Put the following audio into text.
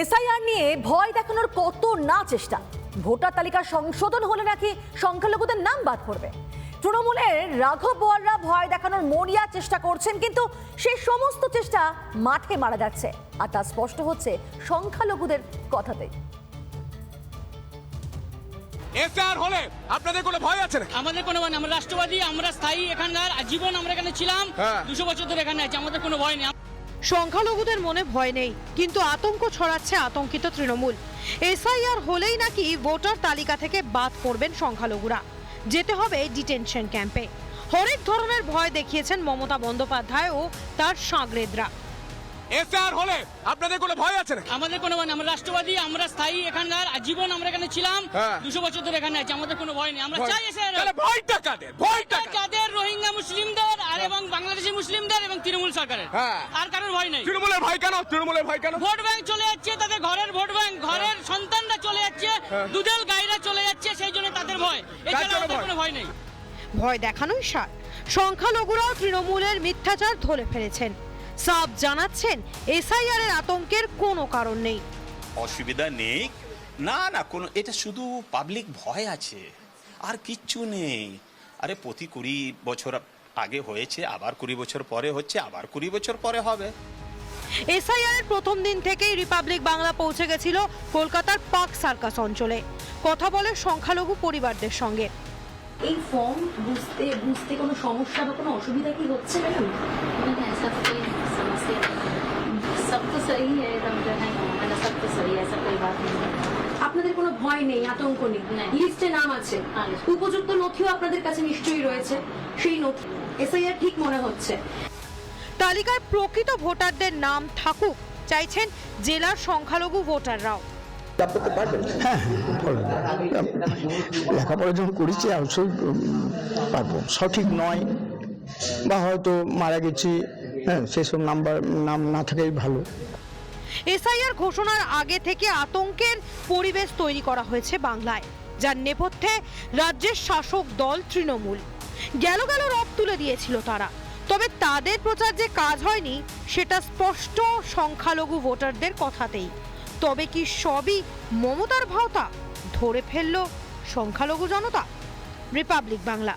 SIR নিয়ে ভয় দেখানোর কত না চেষ্টা। ভোটার তালিকা সংশোধন হলে নাকি সংখ্যালঘুদের নাম বাদ পড়বে। তৃণমূলের রাঘব বোয়াররা ভয় দেখানোর মরিয়া চেষ্টা করছেন কিন্তু সেই সমস্ত চেষ্টা মাঠে মারা যাচ্ছে। আর তা স্পষ্ট হচ্ছে সংখ্যালঘুদের কথাতেই। এসআর হলে আপনাদের কোনো ভয় আছে না আমাদের কোনো ভয় নেই। আমরা রাষ্ট্রবাদী আমরা স্থায়ী এখানকার আজীবন আমরা এখানে ছিলাম হ্যাঁ। দুশো বছর ধরে এখানে আছি। আমাদের কোনো ভয় নেই। সংখ্যালঘুদের মনে ভয় নেই কিন্তু আতঙ্ক ছড়াচ্ছে আতঙ্কিত তৃণমূল। এসআইআর হলেই নাকি ভোটার তালিকা থেকে বাদ পড়বেন সংখ্যালঘুরা। যেতে হবে ডিটেনশন ক্যাম্পে। হরেক ধরনের ভয় দেখিয়েছেন মমতা বন্দ্যোপাধ্যায় ও তার সাগরেদরা এসআর হলে আপনাদের কোনো ভয় আছে না আমাদের কোনো ভয় নেই। আমরা রাষ্ট্রবাদী আমরা স্থায়ী এখানকার আজীবন আমরা এখানে ছিলাম। হ্যাঁ। দুশো বছর ধরে এখানে আছি। আমাদের কোনো ভয় নেই। আমরা চাই তাহলে ভয়টা কাদের? ভয়টা তৃণমূল সরকারের। হ্যাঁ। আর কারোর ভয় নেই। তৃণমূলের ভয় কেন? তৃণমূলের ভয় কেন? ভোট ব্যাংক চলে যাচ্ছে তাদের ঘরের ভোট ব্যাংক ঘরের সন্তানরা চলে যাচ্ছে হ্যাঁ। দুধেল গাইরা চলে যাচ্ছে সেই জন্য তাদের ভয়। এছাড়া? কোনো ভয় নেই। ভয় দেখানোই সার। সংখ্যালঘুরাও তৃণমূলের মিথ্যাচার ধরে ফেলেছেন। সাব জানাচ্ছেন এসআইআর এর আতঙ্কের কোনো কারণ নেই। অসুবিধা নেই? না না কোনো এটা শুধু পাবলিক ভয় আছে। আর কিচ্ছু নেই। আরে প্রতি কুড়ি বছর আগে হয়েছে আবার কুড়ি বছর পরে হচ্ছে আবার কুড়ি বছর পরে হবে। এসআইআর প্রথম দিন থেকেই রিপাবলিক বাংলা পৌঁছে গেছিল কলকাতার পাক সার্কাস অঞ্চলে। কথা বলে সংখ্যালঘু পরিবারদের সঙ্গে। এই ফর্ম বুঝতে বুঝতে কোনো সমস্যা বা কোনো অসুবিধা কি হচ্ছে ম্যাডাম? সব তো সহি হ্যাঁ সব তো সহি হ্যাঁ বাত নেই আপনাদের কোনো ভয় নেই আতঙ্ক নেই। নেই। লিস্টে নাম আছে। হ্যাঁ, উপযুক্ত নথিও আপনাদের কাছে নিশ্চয়ই রয়েছে। সেই নথি এসআইআর ঠিক মনে হচ্ছে। তালিকায় প্রকৃত ভোটারদের নাম থাকুক চাইছেন জেলার সংখ্যালঘু ভোটাররাও। হ্যাঁ লেখাপড়া যখন করেছি অবশ্যই পারব। সঠিক নয় বা হয়তো মারা গেছি হ্যাঁ সেসব নাম্বার নাম না থাকাই ভালো। এসআইআর ঘোষণার আগে থেকে আতঙ্কের পরিবেশ তৈরি করা হয়েছে বাংলায়, যার নেপথ্যে রাজ্যের শাসক দল তৃণমূল। গেল গেল রব তুলে দিয়েছিল তারা। তবে তাদের প্রচার যে কাজ হয়নি, সেটা স্পষ্ট সংখ্যালঘু ভোটারদের কথাতেই। তবে কি সবই মমতার ভাওতা? ধরে ফেলল সংখ্যালঘু জনতা। রিপাবলিক বাংলা।